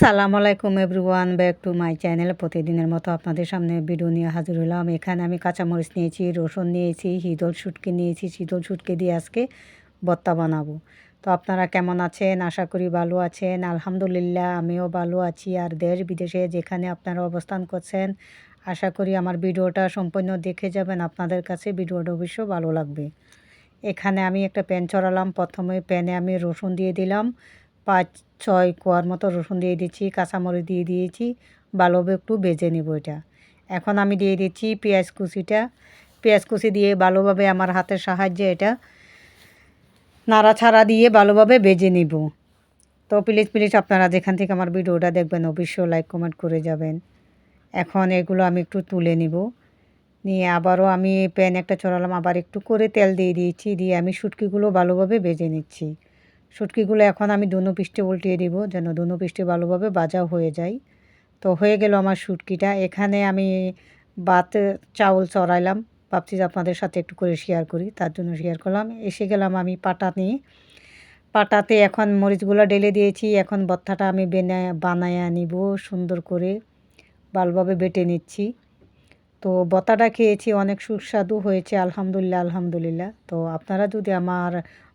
আসসালামু আলাইকুম everyone, back to my channel. প্রতিদিনের মতো আপনাদের সামনে ভিডিও নিয়ে হাজির হলাম। এখানে আমি কাঁচামরিচ নিয়েছি, রসুন নিয়েছি হিদল শুটকি নিয়েছি। শীতল শুটকি দিয়ে আজকে ভর্তা বানাবো। তো আপনারা কেমন আছেন? আশা করি ভালো আছেন। আলহামদুলিল্লাহ, আমিও ভালো আছি। আর দেশ বিদেশে যেখানে আপনারা অবস্থান করছেন, আশা করি আমার ভিডিওটা সম্পূর্ণ দেখে যাবেন। আপনাদের কাছে ভিডিওটা অবশ্য ভালো লাগবে। এখানে আমি একটা প্যান চড়ালাম প্রথমে প্যানে আমি রসুন দিয়ে দিলাম। পাঁচ, ছয় কোয়ার মতো রসুন দিয়ে দিচ্ছি, কাঁচামরিচ দিয়ে দিয়েছি ভালোভাবে একটু ভেজে নেব এটা। এখন আমি দিয়ে দিচ্ছি পেঁয়াজ কুচিটা। পেঁয়াজ কুচি দিয়ে ভালোভাবে আমার হাতের সাহায্যে এটা নাড়াছাড়া দিয়ে ভালোভাবে ভেজে নিব। তো প্লিজ প্লিজ আপনারা যেখান থেকে আমার ভিডিওটা দেখবেন, অবশ্যই লাইক, কমেন্ট করে যাবেন। এখন এগুলো আমি একটু তুলে নিব। নিয়ে আবারও আমি প্যান একটা চড়ালাম আবার একটু করে তেল দিয়ে দিয়েছি, দিয়ে আমি শুটকিগুলো ভালোভাবে ভেজে নিচ্ছি। শুটকিগুলো এখন আমি দুনো পিষ্টে উল্টিয়ে দিব যেন দুনো পিষ্টে ভালোভাবে বাজা হয়ে যায়। তো হয়ে গেল আমার শুটকিটা এখানে আমি বাত চাউল চড়াইলাম। ভাবছি যে আপনাদের সাথে একটু করে শেয়ার করি। তার জন্য শেয়ার করলাম। এসে গেলাম আমি পাটা নিয়ে পাটাতে এখন মরিচগুলো ঢেলে দিয়েছি। এখন বত্তাটা আমি বেনে, বানায় নিব সুন্দর করে। ভালোভাবে বেটে নিচ্ছি। তো বতাটা খেয়েছি। অনেক সুস্বাদু হয়েছে। আলহামদুলিল্লাহ আলহামদুলিল্লাহ। তো আপনারা যদি আমার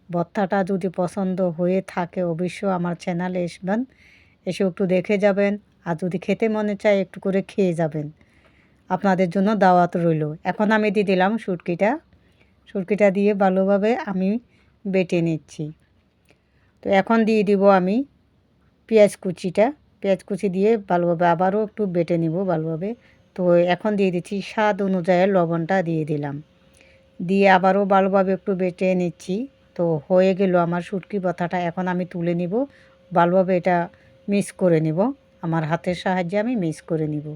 ভর্তাটা যদি পছন্দ হয়ে থাকে, অবশ্যই আমার চ্যানেলে আসবেন এসে একটু দেখে যাবেন, আর যদি খেতে মনে চায় একটু করে খেয়ে যাবেন। আপনাদের জন্য দাওয়াত রইল। এখন আমি দিয়ে দিলাম সুটকিটা সুটকিটা দিয়ে ভালোভাবে আমি বেটে নিচ্ছি। তো এখন দিয়ে দিব আমি পেঁয়াজ কুচিটা। পেঁয়াজ কুচি দিয়ে ভালোভাবে আবারও একটু বেটে নিব ভালোভাবে। তো এখন দিয়ে দিচ্ছি স্বাদ অনুযায়ী লবণটা দিয়ে দিলাম। দিয়ে আবারও ভালোভাবে একটু বেটে নিচ্ছি। তো হয়ে গেল আমার শুটকি বথাটা, এখন আমি তুলে নিব। ভালোভাবে এটা মিক্স করে নিব। আমার হাতের সাহায্যে আমি মিক্স করে নিব।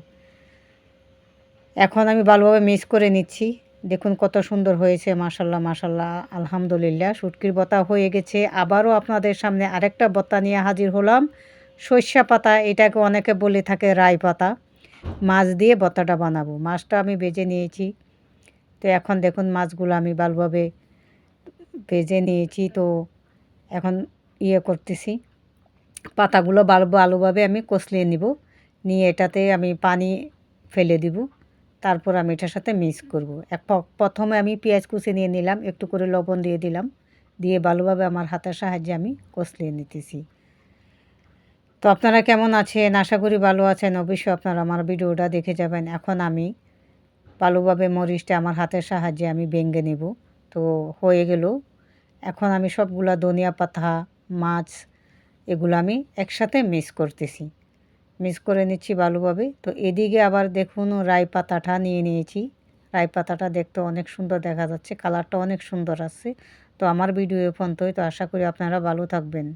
এখন আমি ভালোভাবে মিক্স করে নিচ্ছি। দেখুন কত সুন্দর হয়েছে মাসাল্লাহ মাসাল্লাহ আলহামদুলিল্লাহ। শুটকির বতা হয়ে গেছে। আবারও আপনাদের সামনে আরেকটা বতা নিয়ে হাজির হলাম। সর্ষা পাতা, এটাকে অনেকে বলে থাকে রাই পাতা। মাছ দিয়ে বতাটা বানাবো। মাছটা আমি বেজে নিয়েছি। তো এখন দেখুন মাছগুলো আমি ভালোভাবে ভেজে নিয়েছি, তো এখন ইয়ে করতেছি। পাতাগুলো ভালো ভালোভাবে আমি কষলিয়ে নিব। নিয়ে এটাতে আমি পানি ফেলে দিব। তারপর আমি এটার সাথে মিক্স করব। এক প্রথমে আমি পেঁয়াজ কুচি নিয়ে নিলাম, একটু করে লবণ দিয়ে দিলাম। দিয়ে ভালোভাবে আমার হাতের সাহায্যে আমি কষলিয়ে নিতেছি। তো আপনারা কেমন আছেন? আশা করি ভালো আছেন। অবশ্যই আপনারা আমার ভিডিওটা দেখে যাবেন। এখন আমি ভালোভাবে মরিচটা আমার হাতের সাহায্যে আমি ভেঙে নেব। তো হয়ে গেল এখন আমি সবগুলা ধনিয়া পাতা, মাছ এগুলো আমি একসাথে মিক্স করতেছি। মিস করে নিচ্ছি ভালোভাবে। তো এদিকে আবার দেখুন রাই পাতাটা নিয়ে নিয়েছি। রাই পাতাটা দেখতে অনেক সুন্দর দেখা যাচ্ছে কালারটা অনেক সুন্দর আসছে তো আমার ভিডিও এ পর্যন্তই। তো আশা করি আপনারা ভালো থাকবেন।